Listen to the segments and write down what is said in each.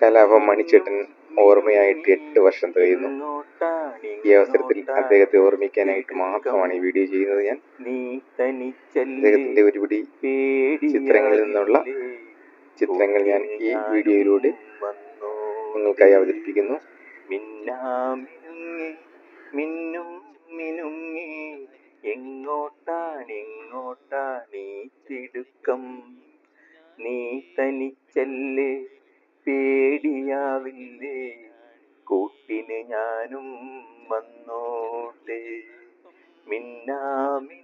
കലാപം മണിച്ചേട്ടൻ ഓർമ്മയായിട്ട് എട്ട് വർഷം തികയുന്നു. ഈ അവസരത്തിൽ അദ്ദേഹത്തെ ഓർമ്മിക്കാനായിട്ട് മാത്രമാണ് ഈ വീഡിയോ ചെയ്യുന്നത് ഞാൻ. അദ്ദേഹത്തിന്റെ ഒരുപിടി ചിത്രങ്ങളിൽ നിന്നുള്ള ചിത്രങ്ങൾ ഞാൻ ഈ വീഡിയോയിലൂടെ നിങ്ങൾക്കായി അവതരിപ്പിക്കുന്നു. മിന്നും മിനുങ്ങി എങ്ങോട്ടാണ് എങ്ങോട്ടാണ് ഈ തിടുക്കം? നീ തനിച്ചല്ലേ പേടിയാവില്ലേ? കൂട്ടിന് ഞാനും വന്നോട്ടെ. മിന്നാമിനുങ്ങി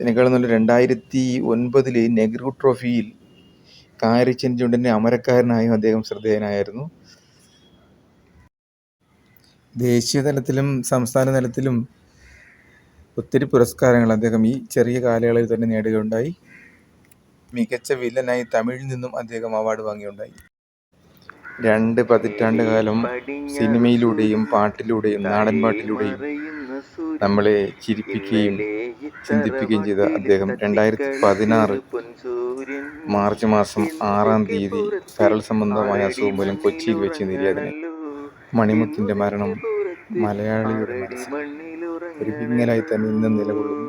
ഇതിനേക്കാളും നല്ല രണ്ടായിരത്തി ഒൻപതിലെ നെഹ്റു ട്രോഫിയിൽ കാരിച്ചൻ ചെഞ്ചുണ്ടിന്റെ അമരക്കാരനായും അദ്ദേഹം ശ്രദ്ധേയനായിരുന്നു. ദേശീയ തലത്തിലും സംസ്ഥാന തലത്തിലും ഒത്തിരി പുരസ്കാരങ്ങൾ അദ്ദേഹം ഈ ചെറിയ കാലയളവിൽ തന്നെ നേടുകയുണ്ടായി. മികച്ച വില്ലനായി തമിഴിൽ നിന്നും അദ്ദേഹം അവാർഡ് വാങ്ങിയുണ്ടായി. രണ്ട് പതിറ്റാണ്ട് കാലം സിനിമയിലൂടെയും പാട്ടിലൂടെയും നാടൻ പാട്ടിലൂടെയും നമ്മളെ ചിരിപ്പിക്കുകയും ചിന്തിപ്പിക്കുകയും ചെയ്ത അദ്ദേഹം രണ്ടായിരത്തി പതിനാറ് മാർച്ച് മാസം ആറാം തീയതി കരൾ സംബന്ധമായ അസുഖം മൂലം കൊച്ചിയിൽ വെച്ച് നിര്യാതനായി. മണിമുത്തിന്റെ മരണം മലയാളിയുടെ മനസ്സിൽ ഒരു വിങ്ങലായി തന്നെ ഇന്നും നിലകൊള്ളുന്നു.